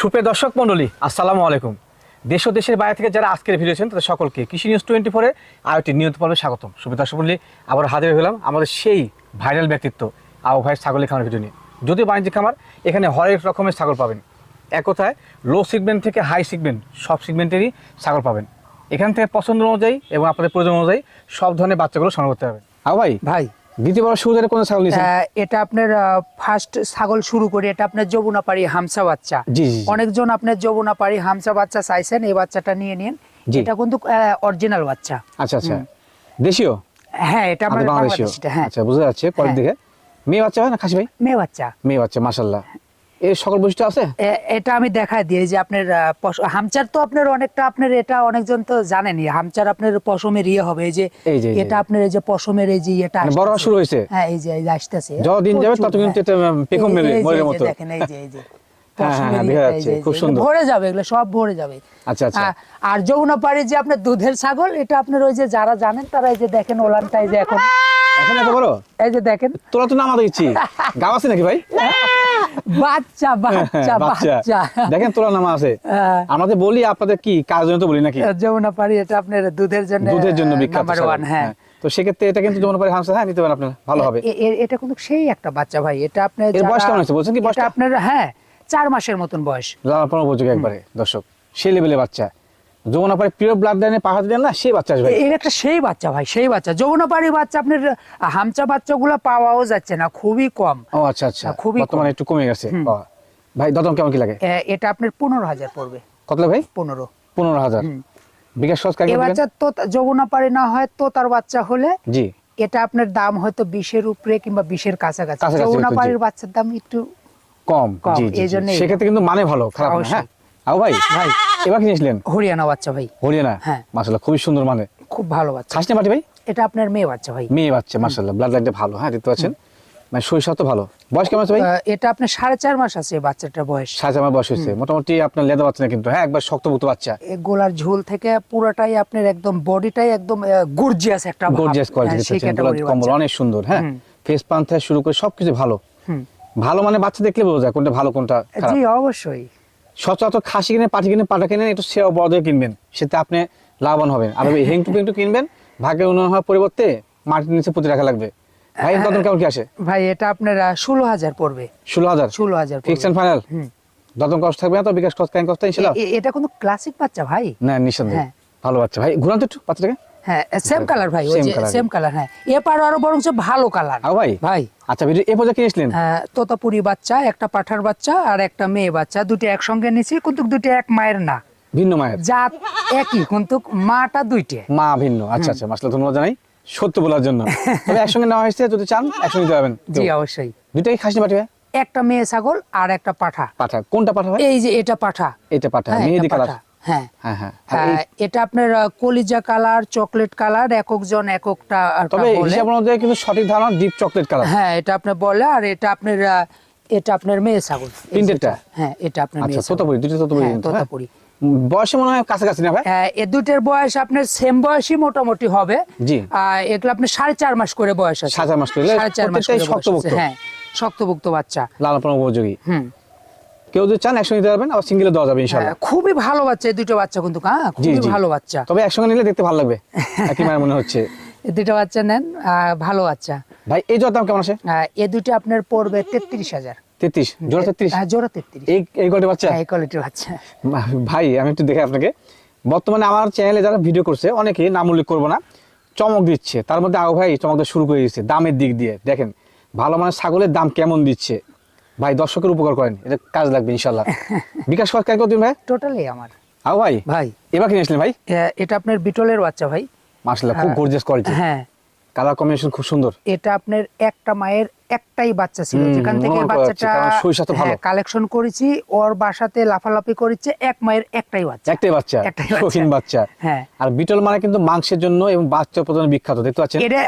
সুপ্রিয় দর্শক মণ্ডলী, আসসালামু আলাইকুম। দেশ ও দেশের বাইরে থেকে যারা আজকের ভিডিওছেন তাদের সকলকে কৃষি নিউজ টোয়েন্টি ফোরে আয়োটি নিয়মিত পর্বে স্বাগতম। সুপ্রিয় দর্শক মণ্ডলী, আবার হাজির হলাম আমাদের সেই ভাইরাল ব্যক্তিত্ব, আবু ভাইয়ের ছাগলের খামার ভিডিও নিয়ে। যদিও বাণিজ্যিক খামার, এখানে হরেক রকমের ছাগল পাবেন। এক কথায় লো সিগমেন্ট থেকে হাই সিগমেন্ট সব সিগমেন্টেরই ছাগল পাবেন। এখান থেকে পছন্দ অনুযায়ী এবং আপনাদের প্রয়োজন অনুযায়ী সব ধরনের বাচ্চাগুলো সংগ্রহ করতে হবে আবু ভাই ভাই দ্বিতীয়বার শুরুতে কোন ছাগল নিয়েছেন? এটা আপনার ফার্স্ট ছাগল শুরু করে এটা আপনার যমুনাপাড়ি হামসা বাচ্চা। জি, জি, জি। অনেকজন আপনার যমুনাপাড়ি হামসা বাচ্চা চাইছেন এই বাচ্চাটা নিয়ে নিন। এটা কিন্তু অরিজিনাল বাচ্চা। আচ্ছা আচ্ছা। দেশীয়? হ্যাঁ এটা আমাদের আমাদের বাংলাদেশীয়। হ্যাঁ। আচ্ছা বুঝতে যাচ্ছে পরের হ্যাঁ। দিকে। মেয়ে বাচ্চা হয় না খাসি ভাই? মেয়ে বাচ্চা। মেয়ে বাচ্চা এর সকল বৈশিষ্ট্য আছে? এটা আমি দেখাই দিই যে আপনার হামচার তো আপনার অনেকটা আপনার এটা অনেকজন তো জানেনই হামচার আপনার পশমের ইয়ে হবে এই যে। এটা আপনার এই যে পশমের এই যে এটা মানে বড় শুরু হয়েছে? হ্যাঁ এই যে আসতেছে। যত দিন যাবে তত কিন্তু হ্যাঁ। এটা পেখম মেলে যে মতো। দেখেন এই যে এই যে। হ্যাঁ, হ্যাঁ, পশমের দেখা ইয়েটা, যাচ্ছে, এই যে, খুব এই যে, সুন্দর। ভরে যাবে এগুলো সব ভরে যাবে। আচ্ছা, আচ্ছা। আর যমুনা পাড়ি যে আপনার দুধের ছাগল এটা আপনার ওই যে যারা জানেন তারা এই যে দেখেন যে এখন। এখন এত বড়? এই যে দেখেন। তোরা তো নামা দেখছি। গাও আছে নাকি ভাই? বাচ্চা বাচ্চা বাচ্চা। বাচ্চা। দেখেন তোরা নামা আছে। হ্যাঁ। আমাদের বলি আপনাদের কি কাজ জন্য তো বলি নাকি? যমুনা পাড়ি এটা আপনার দুধের জন্য দুধের জন্য বিখ্যাত হ্যাঁ। হ্যাঁ। তো সেক্ষেত্রে এটা কিন্তু যেমন পারে হামসা হ্যাঁ নিতে পারেন আপনার ভালো হবে। এটা কিন্তু সেই একটা বাচ্চা ভাই এটা আপনার বয়স কেমন? বলছেন কি বয়সটা? আপনার হ্যাঁ চার মাসের মতন বয়স। উপযোগী একবারে দর্শক। সেই লেভেলের বাচ্চা। যমুনা পারে ব্লাড লাইনে পাহাড় দেন না সেই বাচ্চা আসবে। এর একটা সেই বাচ্চা ভাই সেই বাচ্চা। যমুনা বাচ্চা আপনার হামচা বাচ্চাগুলো পাওয়াও যাচ্ছে না খুবই কম। ও আচ্ছা আচ্ছা। হ্যাঁ, খুবই বর্তমানে একটু কমে গেছে। ভাই দদম কেমন কি লাগে? এটা আপনার পনেরো হাজার পড়বে। কত ভাই? পনেরো। পনেরো হাজার। বিকাশ বাচ্চা তো না হয় তো তার বাচ্চা হলে জি। এটা আপনার দাম হয়তো বিশের উপরে কিংবা বিশের কাছাকাছি। কাছাকাছি যমুনা হয়তো, জি। পাড়ির বাচ্চার দাম একটু কম। এই। সেক্ষেত্রে কিন্তু মানে ভালো খারাপ না হ্যাঁ? আও ভাই ভাই এবার কিনেছিলেন হরিয়ানা বাচ্চা ভাই। হরিয়ানা? হ্যাঁ। মাশাআল্লাহ খুবই সুন্দর মানে। খুব ভালো বাচ্চা। খাসনি মাটি ভাই? এটা আপনার মেয়ে বাচ্চা ভাই। মেয়ে বাচ্চা মাশাআল্লাহ ব্লাড লাইনটা ভালো হ্যাঁ দেখতে পাচ্ছেন? মানে শরীর তো ভালো। বয়স কেমন আছে ভাই? এটা আপনার সাড়ে চার মাস আছে বাচ্চাটার বয়স। সাড়ে চার মাস বয়স হয়েছে। মোটামুটি আপনার লেদা বাচ্চা না কিন্তু হ্যাঁ একবার শক্তভুক্ত বাচ্চা। গোলার ঝোল থেকে পুরোটাই আপনার একদম বডিটাই একদম গর্জিয়াস একটা ভাব। গর্জিয়াস কোয়ালিটি হ্যাঁ, কম্বল অনেক সুন্দর হ্যাঁ? ফেস পান থেকে শুরু করে সবকিছু ভালো। হুম। ভালো মানে বাচ্চা দেখলে বোঝা যায় কোনটা ভালো কোনটা জি অবশ্যই। সচরাচর খাসি কিনে পাটি কিনে পাটা কিনে একটু সেরা বড় দিয়ে কিনবেন সেটা আপনি লাভবান হবেন। আর ওই হেংটু পেংটু কিনবেন ভাগ্যের উন্নয়ন হওয়ার পরিবর্তে মাটির নিচে পুঁতে রাখা লাগবে। ভাই দদম কেমন কি আসে? ভাই এটা আপনার ষোলো হাজার পড়বে। ষোলো হাজার? ষোলো হাজার ফিক্স ফাইনাল দদম কষ্ট থাকবে না তো? বিকাশ কষ্ট কাইন কষ্ট ইনশাল্লাহ? এটা কিন্তু ক্লাসিক বাচ্চা ভাই? না নিঃসন্দেহে। হ্যাঁ। ভালো বাচ্চা। ভাই ঘুরান তো একটু বাচ্চাটাকে। হ্যাঁ সেম কালার ভাই সেম কালার হ্যাঁ। এপার আরও বরং ভালো কালার ভাই? ভাই। আচ্ছা এ পর্যন্ত কিনেছিলেন আহ, তোতাপুরি বাচ্চা একটা পাঠার বাচ্চা আর একটা মেয়ে বাচ্চা দুটো একসঙ্গে নিয়েছি কিন্তু দুটো এক মায়ের না। ভিন্ন মায়ের? জাত একই কিন্তু মাটা দুইটে। মা ভিন্ন। আচ্ছা আচ্ছা মাসলা ধন্যবাদ জানাই। সত্য বলার জন্য। তবে একসঙ্গে নেওয়া হয়েছে যদি চান একসঙ্গে দিতে পারবেন। জি অবশ্যই। দুটাই খাসি পাঠা একটা মেয়ে ছাগল আর একটা পাঠা। পাঠা। কোনটা পাঠা ভাই? এই যে এটা পাঠা। এটা পাঠা হ্যাঁ, মেহেদি কালার। পাঠা। হ্যাঁ। হ্যাঁ হ্যাঁ। হ্যাঁ, এটা আপনার কলিজা কালার চকলেট কালার একজন এককটা তবে হিসাব অনুযায়ী কিন্তু সঠিক ধারণা ডিপ চকলেট কালার। হ্যাঁ এটা আপনার বলে আর এটা আপনার এটা আপনার মেয়ে ছাগল। এই হ্যাঁ এটা আপনার আচ্ছা মেয়ে তোতাপুরি দুটো তোতাপুরি কিন্তু? তোতাপুরি। বয়সে মনে হয় কাছাকাছি না ভাই? এ দুটের বয়স আপনার সেম বয়সই মোটামুটি হবে। জি। এগুলো আপনার সাড়ে চার মাস করে বয়স আছে। সাড়ে চার মাস করে? সাড়ে চার মাস হ্যাঁ শক্তভুক্ত বাচ্চা। লালন উপযোগী। হুম। কেউ যদি চান একসঙ্গে নিতে পারবেন আবার সিঙ্গেলে দেওয়া যাবে ইনশাল্লাহ হ্যাঁ, খুবই ভালো বাচ্চা এই দুটো বাচ্চা কিন্তু হ্যাঁ খুবই ভালো বাচ্চা। তবে একসঙ্গে নিলে দেখতে ভালো লাগবে একই মায়ের মনে হচ্ছে। এই দুটো বাচ্চা নেন ভালো বাচ্চা। ভাই এই দাম কেমন এ দুটো আপনার পড়বে তেত্রিশ হাজার। তেত্রিশ? জোড়া তেত্রিশ হ্যাঁ, জোড়া তেত্রিশ। এই এই বাচ্চা? এই কোয়ালিটির বাচ্চা। ভাই আমি একটু দেখে আপনাকে। বর্তমানে আমার চ্যানেলে যারা ভিডিও করছে অনেকে নাম উল্লেখ করব না চমক দিচ্ছে। তার মধ্যে আও ভাই চমক শুরু করে দিচ্ছে দামের দিক দিয়ে। দেখেন ভালো মানের ছাগলের দাম কেমন দিচ্ছে? ভাই দর্শকের উপকার করেন। এটা কাজ লাগবে ইনশাল্লাহ বিকাশ সরকার কতদিন ভাই? টোটালি আমার। আও ভাই? ভাই। এবার কিনেছিলেন ভাই? এটা আপনার বিটলের বাচ্চা ভাই। মার্শাল্লাহ খুব হ্যাঁ। গর্জিয়াস কোয়ালিটি হ্যাঁ। কালার কম্বিনেশন খুব সুন্দর। এটা আপনার একটা মায়ের একটাই বাচ্চা ছিল। যেখান থেকে বাচ্চাটা শরীর ভালো। কালেকশন করেছি ওর বাসাতে লাফালাফি করেছে এক মায়ের একটাই বাচ্চা। একটাই বাচ্চা। একটাই বাচ্চা। বাচ্চা। হ্যাঁ। আর বিটল মানে কিন্তু মাংসের জন্য এবং বাচ্চা প্রজনন বিখ্যাত দেখতে পাচ্ছেন? এটা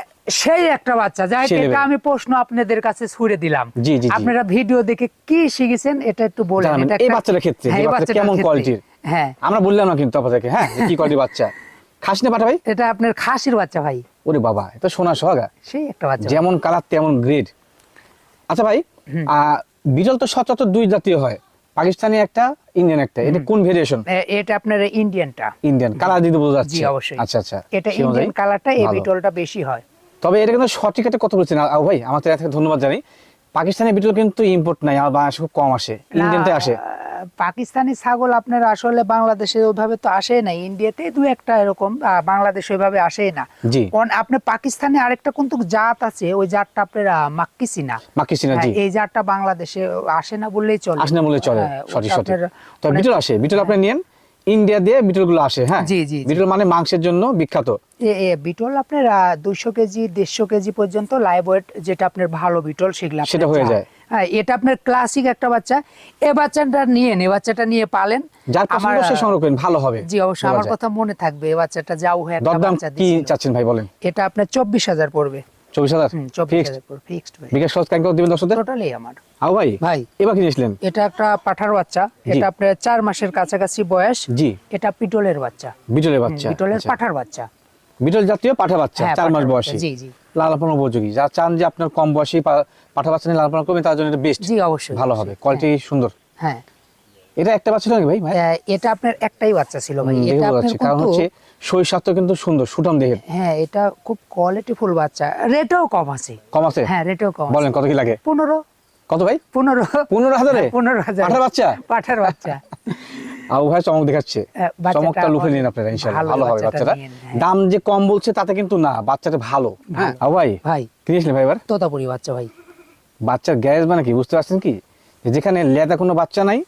সেই একটা বাচ্চা যাই এটা আমি প্রশ্ন আপনাদের কাছে ছুড়ে দিলাম। আপনারা ভিডিও দেখে কি শিখেছেন এটা একটু বলেন এই বাচ্চাটার ক্ষেত্রে, হ্যাঁ, এই বাচ্চাটা বাচ্চাটার কেমন ক্ষেত্রে। কোয়ালিটির? হ্যাঁ। আমরা বললাম না কিন্তু আপনাদেরকে হ্যাঁ কি কোয়ালিটি বাচ্চা? খাসি না পাঠা ভাই। এটা আপনার খাসির বাচ্চা ভাই। ওরে বাবা এটা সোনা সোহাগা। সেই একটা বাচ্চা যেমন কালার তেমন গ্রেড আচ্ছা ভাই বিটল তো সচরাচর দুই জাতীয় হয়। পাকিস্তানি একটা ইন্ডিয়ান একটা। এটা কোন ভেরিয়েশন এটা আপনার ইন্ডিয়ানটা ইন্ডিয়ান কালার দিতে বোঝা যাচ্ছে জি, অবশ্যই। আচ্ছা আচ্ছা। এটা ইন্ডিয়ান কালারটা এই। বিটলটা বেশি হয়। তবে এটা কিন্তু সঠিক একটা কথা বলছেন ভাই আমার থেকে ধন্যবাদ জানাই। পাকিস্তানি বিটল কিন্তু ইম্পোর্ট নাই আমার বাংলাদেশে খুব কম আসে ইন্ডিয়ানতে আসে। পাকিস্তানি ছাগল আপনার আসলে বাংলাদেশে ওইভাবে তো আসে না ইন্ডিয়াতে দু একটা এরকম বাংলাদেশে ওইভাবে আসে না। আপনার পাকিস্তানে আরেকটা কিন্তু জাত আছে ওই জাতটা আপনার আহ, মাক্কিসিনা। জি। হ্যাঁ, এই জাতটা বাংলাদেশে আসে না বললেই চলে। আসে না বলে চলে হ্যাঁ, সঠিক সঠিক। তো বিটল আসে বিটল আপনি নিয়েন। ইন্ডিয়া দিয়ে বিটলগুলো আসে হ্যাঁ? জি, জি, জি। বিটল মানে মাংসের জন্য বিখ্যাত। বিটল আপনার দুইশো কেজি দেড়শো কেজি পর্যন্ত লাইভ ওয়েট যেটা আপনার ভালো বিটল সেগুলো সেটা হয়ে যায়। হ্যাঁ এটা আপনার ক্লাসিক একটা বাচ্চা। এ বাচ্চাটা নিয়ে এ বাচ্চাটা নিয়ে পালেন। যার পছন্দ সে সংগ্রহ ভালো হবে। জি অবশ্যই আমার কথা মনে থাকবে এ বাচ্চাটা যাও হয়ে একটা বাচ্চা কি চাচ্ছেন ভাই বলেন? এটা আপনার চব্বিশ হাজার পড়বে। চব্বিশ হাজার? ফিক্সড হাজার পড়বে ফিক্সড ভাই। বিকাশ সহজ ক্যাঙ্ক দিবেন দর্শকদের? টোটালি আমার। আও ভাই ভাই এবার কি নিয়েছিলেন? এটা একটা পাঠার বাচ্চা এটা আপনার চার মাসের কাছাকাছি বয়স জি। এটা পিটলের বাচ্চা। বিটলের বাচ্চা বিটলের আচ্ছা। পাঠার বাচ্চা। বিটল জাতীয় পাঠা বাচ্চা হ্যাঁ, চার মাস বয়সী। জি জি। লালন উপযোগী যারা চান যে আপনার কম বয়সী পাঠা বাচ্চা নিয়ে লালন করবেন তার জন্য এটা বেস্ট জি অবশ্যই ভালো হবে কোয়ালিটি সুন্দর। হ্যাঁ। এটা একটা বাচ্চা নাকি ভাই ভাই? এটা আপনার একটাই বাচ্চা ছিল ভাই। এটা আপনার কারণ হচ্ছে শরীর স্বাস্থ্য কিন্তু সুন্দর সুঠাম দেহের। হ্যাঁ এটা খুব কোয়ালিটি ফুল বাচ্চা। রেটও কম আছে। কম আছে? হ্যাঁ রেটও কম বলেন কত কি লাগে? পনেরো। কত ভাই? পনেরো। পনেরো হাজারে? হ্যাঁ, পনেরো হাজার। পাঠার বাচ্চা? পাঠার বাচ্চা। আবু ভাই চমক দেখাচ্ছে। হ্যাঁ, চমকটা লুফে নিন আপনারা ইনশাআল্লাহ ভালো হবে বাচ্চাটা। দাম যে কম বলছে তাতে কিন্তু না বাচ্চাটা ভালো। হ্যাঁ আবু ভাই? ভাই। কিনেছিলেন ভাই এবার? তোতাপুরি বাচ্চা ভাই। বাচ্চার গ্যারেজ মানে কি বুঝতে পারছেন কি? যেখানে লেদা কোনো বাচ্চা নাই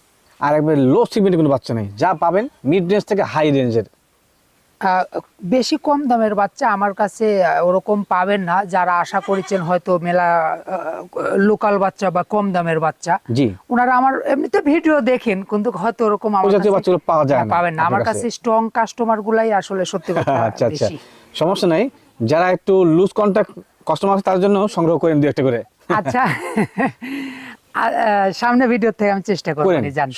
আর একবার লো সিগমেন্টের কোনো বাচ্চা নাই। যা পাবেন মিড রেঞ্জ থেকে হাই রেঞ্জের বেশি কম দামের বাচ্চা আমার কাছে ওরকম পাবেন না। যারা আশা করেছেন হয়তো মেলা লোকাল বাচ্চা বা কম দামের বাচ্চা জি। ওনারা আমার এমনিতে ভিডিও দেখেন কিন্তু হয়তো ওরকম হ্যাঁ, পাবেন না। আমার কাছে। স্ট্রং কাস্টমার গুলাই আসলে সত্যি কথা আচ্ছা আচ্ছা। সমস্যা নাই। যারা একটু লুজ কন্ট্যাক্ট কাস্টমার তার জন্য সংগ্রহ করেন দু একটা করে। আচ্ছা। সামনে ভিডিও থেকে আমি চেষ্টা করব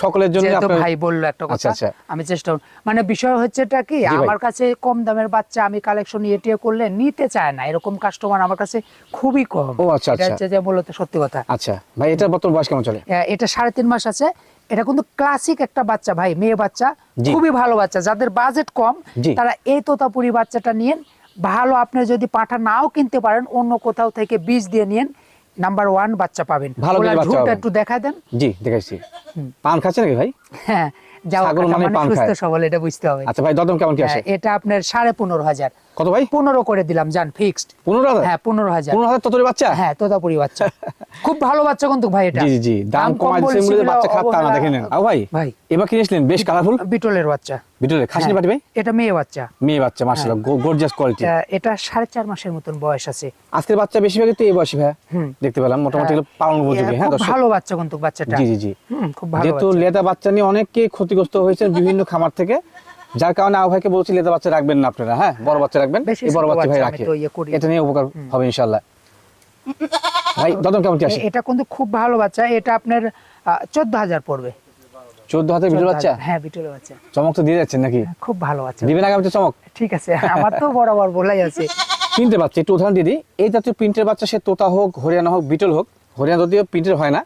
সকলের জন্য ভাই বলল একটা আচ্ছা, কথা আচ্ছা। আমি চেষ্টা মানে বিষয় এটা কি আমার কাছে কম দামের বাচ্চা আমি কালেকশন করলে নিতে চায় না। এরকম কাস্টমার আমার কাছে খুবই কম। ও, আচ্ছা, আচ্ছা। যে মূলত সত্যি কথা। আচ্ছা ভাই এটার বর্তমান বয়স কেমন চলে? এটা সাড়ে তিন মাস আছে। এটা কিন্তু ক্লাসিক একটা বাচ্চা ভাই মেয়ে বাচ্চা। খুবই ভালো বাচ্চা। যাদের বাজেট কম তারা এই তোতাপুরি বাচ্চাটা নিয়েন। ভালো আপনি যদি পাঠা নাও কিনতে পারেন অন্য কোথাও থেকে বীজ দিয়ে নিয়েন। নাম্বার ওয়ান বাচ্চা পাবেন। ভালো করে বাচ্চা পাবেন। একটু দেখা দেন। জি দেখাইছি। পান খাচ্ছে নাকি ভাই? হ্যাঁ যাও ছাগল মানে মানে সুস্থ সবল এটা বুঝতে হবে। আচ্ছা ভাই দদম কেমন কি আসে হ্যাঁ, এটা আপনার সাড়ে পনেরো হাজার। কত ভাই? পনেরো করে দিলাম জান ফিক্সড পনেরো হাজার? হ্যাঁ পনেরো হাজার। পনেরো হাজার ততরি বাচ্চা? হ্যাঁ তোতাপুরি বাচ্চা। খুব ভালো বাচ্চা কিন্তু ভাই এটা। জি জি দাম কম কমাই বলে বাচ্চা খারাপ তা না অবহেলা- দেখে নেন। আও ভাই ভাই। এবার কিনেছিলেন বেশ কালারফুল? বিটলের বাচ্চা। খাসনি হ্যাঁ, পাটি ভাই? এটা মেয়ে বাচ্চা। মেয়ে বাচ্চা মার্শাল্লাহ গর্জিয়াস কোয়ালিটি এটা সাড়ে চার মাসের মতন বয়স আছে। আজকের বাচ্চা বেশিরভাগই তো এই বয়সী ভাই। দেখতে পেলাম মোটামুটি পালন উপযোগী হ্যাঁ খুব দর্শক? ভালো বাচ্চা কিন্তু বাচ্চাটা। জি জি জি। খুব ভালো যেহেতু লেদা বাচ্চা নিয়ে অনেকে ক্ষতিগ্রস্ত হয়েছেন বিভিন্ন খামার থেকে যার কারণে আবু ভাইকে বলছি লেদা বাচ্চা রাখবেন না আপনারা হ্যাঁ? বড় বাচ্চা রাখবেন এই বড় বাচ্চা ভাই রাখে। ইয়ে। এটা নিয়ে উপকার হবে ইনশাল্লাহ ভাই দদম কেমন কি আসে? এটা কিন্তু খুব ভালো বাচ্চা এটা আপনার চোদ্দ হাজার পড়বে। চোদ্দ হাতে বিটল বাচ্চা? হ্যাঁ বিটলের বাচ্চা। চমক তো দিয়ে যাচ্ছেন নাকি? খুব ভালো বাচ্চা। দিবেন আগামীতে চমক? ঠিক আছে আমার তো বরাবর বলাই আছে। প্রিন্টের বাচ্চা একটু উদাহরণ দিয়ে দিই। এই জাতীয় প্রিন্টের বাচ্চা সে তোতা হোক হরিয়ানা হোক বিটল হোক হরিয়ানা যদিও প্রিন্টের হয় না।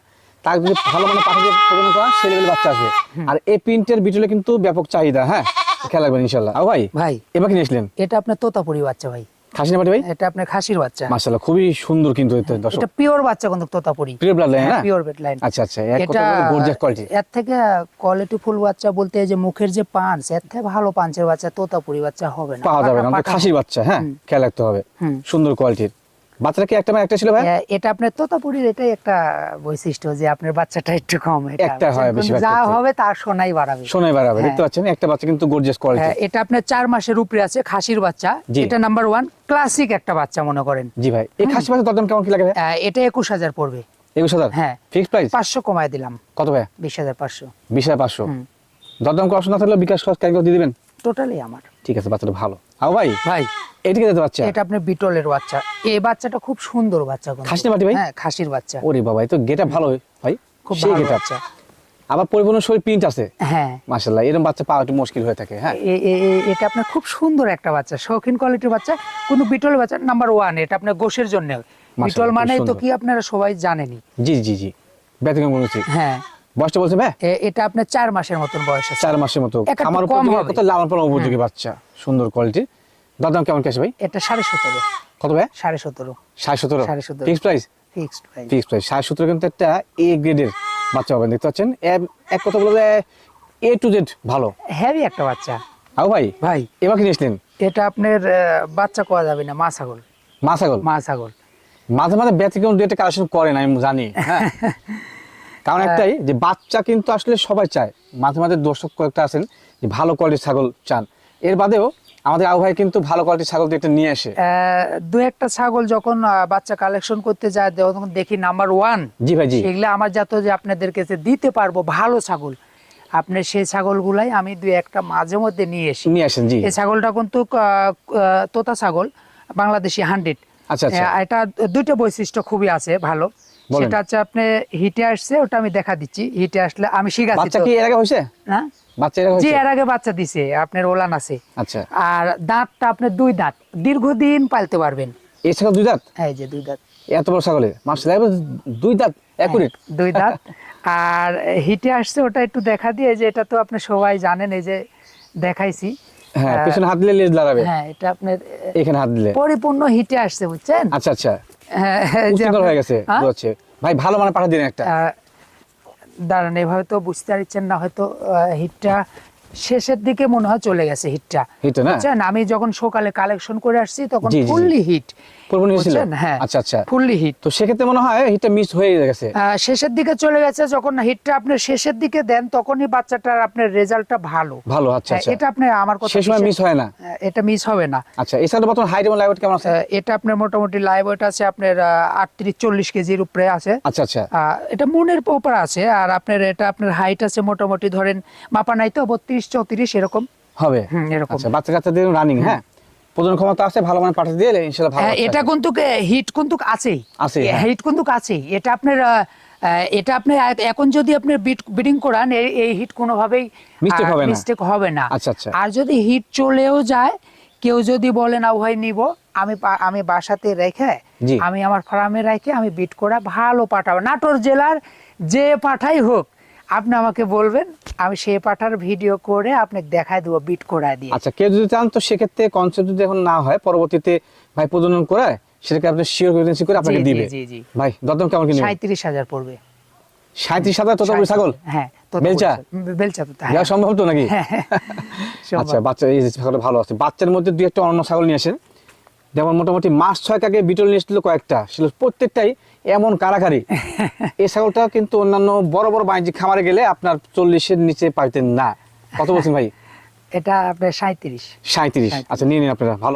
তার যদি ভালো মানে পাঠিয়ে প্রদান করা সে লেভেল বাচ্চা আসবে। আর এই প্রিন্টের বিটলে কিন্তু ব্যাপক চাহিদা হ্যাঁ? খেয়াল রাখবেন ইনশাল্লাহ ভাই ভাই। এবার কি নিয়েছিলেন এটা আপনার তোতাপুরি বাচ্চা ভাই। খাসি না ভাই? এটা আপনার খাসির বাচ্চা। মার্শাল্লাহ খুবই সুন্দর কিন্তু এটা পিওর বাচ্চা কিন্তু তোতাপুরি। প্রিয় ব্লাড লাইন না পিওর বেড লাইন আচ্ছা আচ্ছা এক কথা গর্জিয়াস কোয়ালিটি এর থেকে কোয়ালিটি ফুল বাচ্চা বলতে যে মুখের যে পাঞ্চ এর থেকে ভালো পাঞ্চের বাচ্চা তোতাপুরি বাচ্চা হবে না। পাওয়া যাবে না খাসির বাচ্চা হ্যাঁ? খেয়াল রাখতে হবে। সুন্দর কোয়ালিটির বাচ্চাটা কি একটা একটা ছিল ভাই? হ্যাঁ, এটা আপনার তোতাপুরীর এটাই একটা বৈশিষ্ট্য যে আপনার বাচ্চাটা একটু কম একটা হয় বেশি যা হবে তার সোনাই বাড়াবে। সোনাই বাড়াবে দেখতে হ্যাঁ। পাচ্ছেন একটা বাচ্চা কিন্তু গর্জিয়াস কোয়ালিটি হ্যাঁ এটা আপনার 4 মাসের উপরে আছে খাসির বাচ্চা। এটা নাম্বার 1 ক্লাসিক একটা বাচ্চা মনে করেন। জি ভাই এই খাসি বাচ্চা দরদাম কেমন কি লাগে এটা 21000 পড়বে। 21000 হ্যাঁ। ফিক্সড প্রাইস 500 কমায় দিলাম। কত ভাই 20500 20500 দরদাম করার অপশন থাকলে বিকাশ খরচ ক্যাশ দিয়ে দিবেন? টোটালি আমার। ঠিক আছে বাচ্চাটা ভালো। আও ভাই ভাই এটা কি দাদা বাচ্চা এটা আপনার বিটলের বাচ্চা। এই বাচ্চাটা খুব সুন্দর বাচ্চা খাসি না ভাই? হ্যাঁ খাসির বাচ্চা। ওরে বাবা এই তো গেটা ভালো ভাই। খুব ভালো গেটা বাচ্চা। আবার পরিপূর্ণ শরীর প্রিন্ট আছে। হ্যাঁ। মাশাআল্লাহ এরকম বাচ্চা পাওয়া একটু মুশকিল হয়ে থাকে হ্যাঁ। এটা আপনার খুব সুন্দর একটা বাচ্চা শৌখিন কোয়ালিটির বাচ্চা। কিন্তু বিটল বাচ্চা নাম্বার ওয়ান এটা আপনার গোশের জন্য বিটল মানে তো কি আপনারা সবাই জানেনই। জি জি জি। ব্যতিক্রম হ্যাঁ। বয়সটা বলছে ভাই? এটা আপনার চার মাসের মতন বয়স আছে। চার মাসের মতো। আমার লালন পালন উপযোগী বাচ্চা? সুন্দর কোয়ালিটির দাদাম কেমন কেছে ভাই? এটা সাড়ে সতেরো। কত ভাই? সাড়ে সতেরো। সাড়ে সতেরো? সাড়ে সতেরো। ফিক্স প্রাইস ফিক্সড প্রাইস সাড়ে সতেরো কিন্তু একটা এ গ্রেডের বাচ্চা পাবেন দেখতে পাচ্ছেন? এক কথা বলতে এ টু জেড ভালো। হেভি একটা বাচ্চা। আও ভাই? ভাই। এবার কি নিয়েছিলেন এটা আপনার বাচ্চা কোয়া যাবে না? মা ছাগল। মা ছাগল? মা ছাগল। মাঝে মাঝে ব্যতিক্রম দু একটা কালেকশন করেন আমি জানি হ্যাঁ? কারণ একটাই যে বাচ্চা কিন্তু আসলে সবাই চায়। মাঝে মাঝে দর্শক কয়েকটা আছেন যে ভালো কোয়ালিটির ছাগল চান। এর বাদেও আমাদের আবু ভাই কিন্তু ভালো কোয়ালিটির ছাগল দিয়ে একটা নিয়ে আসে। দু একটা ছাগল যখন বাচ্চা কালেকশন করতে যায় তখন দেখি নাম্বার ওয়ান জি ভাই জি। সেগুলো আমার যাতে যে আপনাদের কাছে দিতে পারব ভালো ছাগল আপনি সেই ছাগলগুলাই আমি দুই একটা মাঝে মধ্যে নিয়ে এসি নিয়ে আসেন জি। এই ছাগলটা কিন্তু তোতা ছাগল বাংলাদেশি হান্ড্রেড আচ্ছা, আচ্ছা। এটা দুটো বৈশিষ্ট্য খুবই আছে ভালো। সেটা হচ্ছে আপনি হিটে আসছে ওটা আমি দেখা দিচ্ছি। হিটে আসলে আমি শিখাচ্ছি বাচ্চা কি এর আগে হয়েছে? না? বাচ্চা এর আগে জি এর আগে বাচ্চা দিছে আপনার ওলান আছে। আচ্ছা। আর দাঁতটা আপনার দুই দাঁত। দীর্ঘদিন পালতে পারবেন। এই ছাগল দুই দাঁত? এই যে দুই দাঁত। এত বড় ছাগলের মাসে দুই দাঁত একুরেট হ্যাঁ, দুই দাঁত। আর হিটে আসছে ওটা একটু দেখা দিয়ে যে এটা তো আপনি সবাই জানেন এই যে দেখাইছি। হ্যাঁ পিছনে হাত দিলে লেজ দাঁড়াবে হ্যাঁ এটা আপনার এখানে হাত দিলে। পরিপূর্ণ হিটে আসছে বুঝছেন? আচ্ছা আচ্ছা। হ্যাঁ, হয়ে গেছে হ্যাঁ? বুঝছে ভাই ভালো মানে পাঠা দিন একটা আহ, দাঁড়ান এভাবে তো বুঝতে পারছেন না হয়তো আহ, হিটটা শেষের দিকে মনে হয় চলে গেছে হিটটা হিটটা না? বুঝছেন? আমি যখন সকালে কালেকশন করে আসছি তখন। ফুললি হিট হ্যাঁ আচ্ছা, আচ্ছা। ফুললি হিট তো সেক্ষেত্রে মনে হয় হিটটা মিস হয়ে গেছে। শেষের দিকে চলে গেছে যখন হিটটা আপনি শেষের দিকে দেন তখনই বাচ্চাটার আপনার রেজাল্টটা ভালো। ভালো আচ্ছা হ্যাঁ, এটা আপনি আমার কথা সে সময় মিস হয় না? এটা মিস হবে না। আচ্ছা এছাড়া বর্তমান হাইট এবং লাইট কেমন আছে? এটা আপনার মোটামুটি লাইভ ওয়েট আছে আপনার আটত্রিশ চল্লিশ কেজির উপরে আছে। আচ্ছা আচ্ছা। এটা মনের উপর আছে আর আপনার এটা আপনার হাইট আছে মোটামুটি ধরেন মাপা নাই তো বত্রিশ চৌত্রিশ এরকম। হবে? এরকম। আচ্ছা বাচ্চা কাচ্চা দিয়ে রানিং হ্যাঁ প্রজন ক্ষমতা আছে ভালো মানে পাঠিয়ে দিলে ইনশাআল্লাহ ভালো হ্যাঁ, এটা কিন্তু হিট কিন্তু আছেই। হ্যাঁ। হিট কিন্তু আছেই। এটা আপনার এটা আপনি এখন যদি আপনি বিডিং করান এই- হিট কোনোভাবেই Mistake হবে না। মিস্টেক হবে না। আচ্ছা, আচ্ছা। আর যদি হিট চলেও যায় কেউ যদি বলে না উভয় নিব। আমি আমি বাসাতে রেখে আমি আমার ফার্মে রেখে আমি বিট করা ভালো পাঠাবো। নাটোর জেলার যে পাঠাই হোক আপনি আমাকে বলবেন আমি সেই পাঠার ভিডিও করে আপনাকে দেখায় দেবো বিট করা দিয়ে। আচ্ছা কেউ যদি চান তো সেক্ষেত্রে কনসেপ্ট যদি এখন না হয় পরবর্তীতে ভাই প্রজনন করে সেটাকে আপনি শিওর এজেন্সি করে আপনাকে দিবে। জি, জি। ভাই দরদাম কেমন সাঁত্রিশ হাজার পড়বে। সাঁত্রিশ হাজার তত বড় ছাগল? হ্যাঁ বেলচা? বেলচা তো দেওয়া সম্ভব তো নাকি? হ্যাঁ, হ্যাঁ। আচ্ছা বাচ্চা এই ছাগলটা ভালো আছে। বাচ্চার মধ্যে দুই একটা অন্য ছাগল নিয়ে আসেন। যেমন মোটামুটি মাস আগে বিটল নিয়ে এসেছিল কয়েকটা। ছিল প্রত্যেকটাই এমন কারাকারি এই ছাগলটা কিন্তু অন্যান্য বড় বড় বাণিজ্যিক খামারে গেলে আপনার চল্লিশের নিচে পাইতেন না। কত বলছেন ভাই? এটা আপনার সাঁত্রিশ সাঁত্রিশ আচ্ছা নিয়ে নিন আপনারা। ভালো।